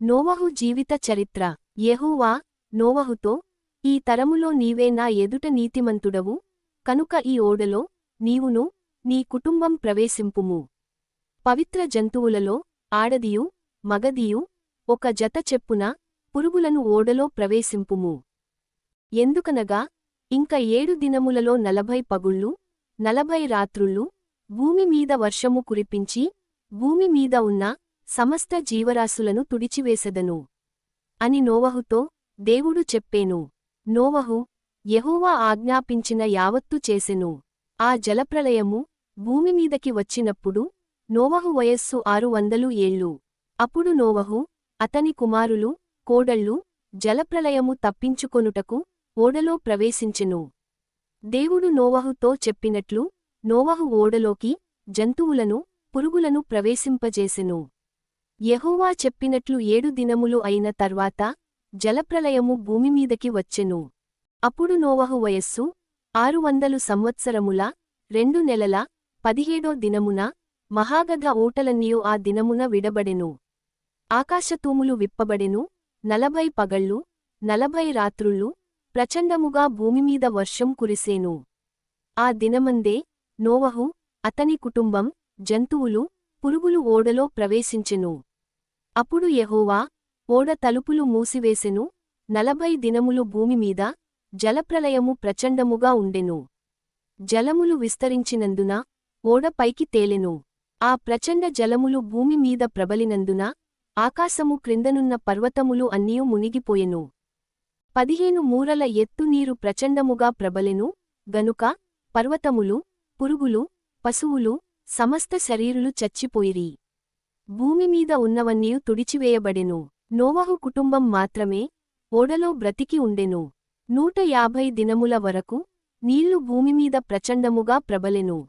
నోవహు జీవిత చరిత్ర. యెహూవా నోవహుతో ఈ తరములో నీవే నా ఎదుట నీతిమంతుడవు. కనుక ఈ ఓడలో నీవును నీ కుటుంబం ప్రవేశింపుము. పవిత్ర జంతువులలో ఆడదియు మగదియు ఒక జత చెప్పున పురుగులను ఓడలో ప్రవేశింపుము. ఎందుకనగా ఇంక ఏడు దినములలో నలభై పగుళ్ళు నలభై రాత్రుళ్ళు భూమి మీద వర్షము కురిపించి భూమి మీద ఉన్న సమస్త జీవరాశులను తుడిచివేసెదను. అని నోవహుతో దేవుడు చెప్పేను. నోవహు యహోవా ఆజ్ఞాపించిన యావత్తు చేసెను. ఆ జలప్రలయము భూమిమీదకి వచ్చినప్పుడు నోవహు వయస్సు ఆరు వందలు ఏళ్ళు. అప్పుడు నోవహు అతని కుమారులు కోడళ్ళు జలప్రలయము తప్పించుకొనుటకు ఓడలో ప్రవేశించెను. దేవుడు నోవహుతో చెప్పినట్లు నోవహు ఓడలోకి జంతువులను పురుగులను ప్రవేశింపజేసెను. యెహోవా చెప్పినట్లు ఏడు దినములు అయిన తర్వాత జలప్రలయము భూమిమీదకి వచ్చెను. అప్పుడు నోవహు వయస్సు ఆరు వందలు సంవత్సరముల రెండు నెలల పదిహేడో దినమున మహాగధ ఓటలన్నీయు ఆ దినమున విడబడెను. ఆకాశతూములు విప్పబడెను నలభై పగళ్ళు నలభై రాత్రుళ్ళు ప్రచండముగా భూమిమీద వర్షం కురిసేను. ఆ దినమందే నోవహు అతని కుటుంబం జంతువులు పురుగులు ఓడలో ప్రవేశించెను. అప్పుడు యహోవా ఓడ తలుపులు మూసివేసెను నలభై దినములు భూమిమీద జలప్రలయము ప్రచండముగా ఉండెను. జలములు విస్తరించినందున ఓడ పైకి తేలెను. ఆ ప్రచండ జలములు భూమిమీద ప్రబలినందున ఆకాశము క్రిందనున్న పర్వతములు అన్నీయు మునిగిపోయెను. పదిహేను మూరల ఎత్తు నీరు ప్రచండముగా ప్రబలెను గనుక పర్వతములు పురుగులు పశువులు సమస్త శరీరులు చచ్చిపోయిరి. భూమిమీద ఉన్నవన్నీ తుడిచివేయబడెను. నోవహు కుటుంబం మాత్రమే ఓడలో బ్రతికి ఉండెను. నూట యాభై దినముల వరకు నీళ్ళు భూమిమీద ప్రచండముగా ప్రబలెను.